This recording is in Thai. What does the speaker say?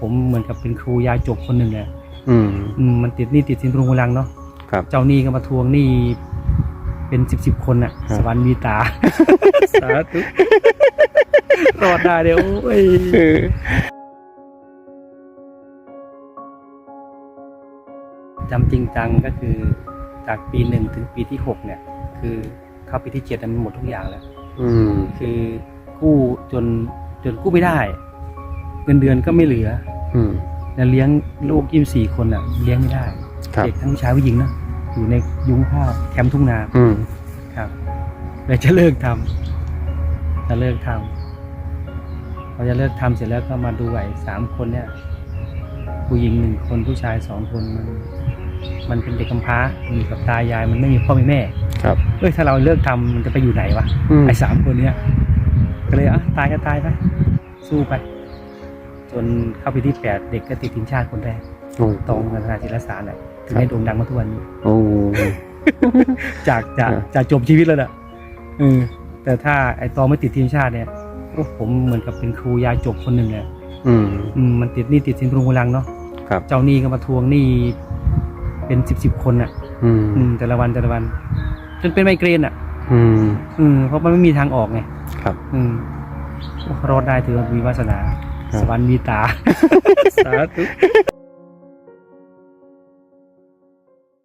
ผมเหมือนกับเป็นครูยาจบคนหนึ่งเลยอืมอืมมันติดหนี่ติดสินพรุงพลังเนาะครับ เจ้าหนี้ก็มาทวงหนี้เป็นสิบสิบคนน่ะ ครับ สวรรค์มีตา สาธุรอดได้เดี๋ยวโอ้ยเออจำจริงจังก็คือ จากปีหนึ่งถึงปีที่หกเนี่ย คือเข้าปีที่เจ็ดมันหมดทุกอย่างแล้ว อืม คือกู้จนจนกู้ไม่ได้ เงินเดือนก็ไม่เหลือ อืม แล้วเลี้ยงลูกยี่สี่คนอะ เลี้ยงไม่ได้ ครับ เด็กทั้งผู้ชายผู้หญิงนะอยู่ในยุ้งข้าวแคมป์ทุ่งนาอืม ครับเลยจะเลิกทำจะเลิกทำพอจะเลิกทำเสร็จแล้วก็มาดูไอ้สามคนเนี่ย ผู้หญิงหนึ่งคนผู้ชายสองคนมัน มันเป็นเด็กกำพร้าอยู่กับตายายมันไม่มีพ่อไม่แม่ครับ เอ้ยถ้าเราเลิกทำมันจะไปอยู่ไหนวะ อืม ไอ้สามคนเนี้ยก็เลยอะตายก็ตายไป สู้ไปจ นเข้าไปที่แปดเด็กก็ติดทีมชาติคนแรกโอ้ตรงกันนาจิรสารแหละถึงครับได้โด่งดังมาทุกวันนี้โอ้จากจะครับจะจบชีวิตแล้วน่ะเออแต่ถ้าไอ้ตองไม่ติดทีมชาติเนี่ยโอ้ผมเหมือนกับเป็นครูยาจบคนหนึ่งเลยอืมอืมมันติดหนี่ติดสินพรุงพลังเนาะครับ เจ้าหนี้ก็มาทวงหนี้เป็นสิบสิบคนอะอืมอืมแต่ละวันแต่ละวัน จนเป็นไมเกรนอะ อืมอืมเพราะมันไม่มีทางออกไงครับ อืมรอดได้ถือว่ามีวาสนาครับ สวรรค์มีตา สาธุ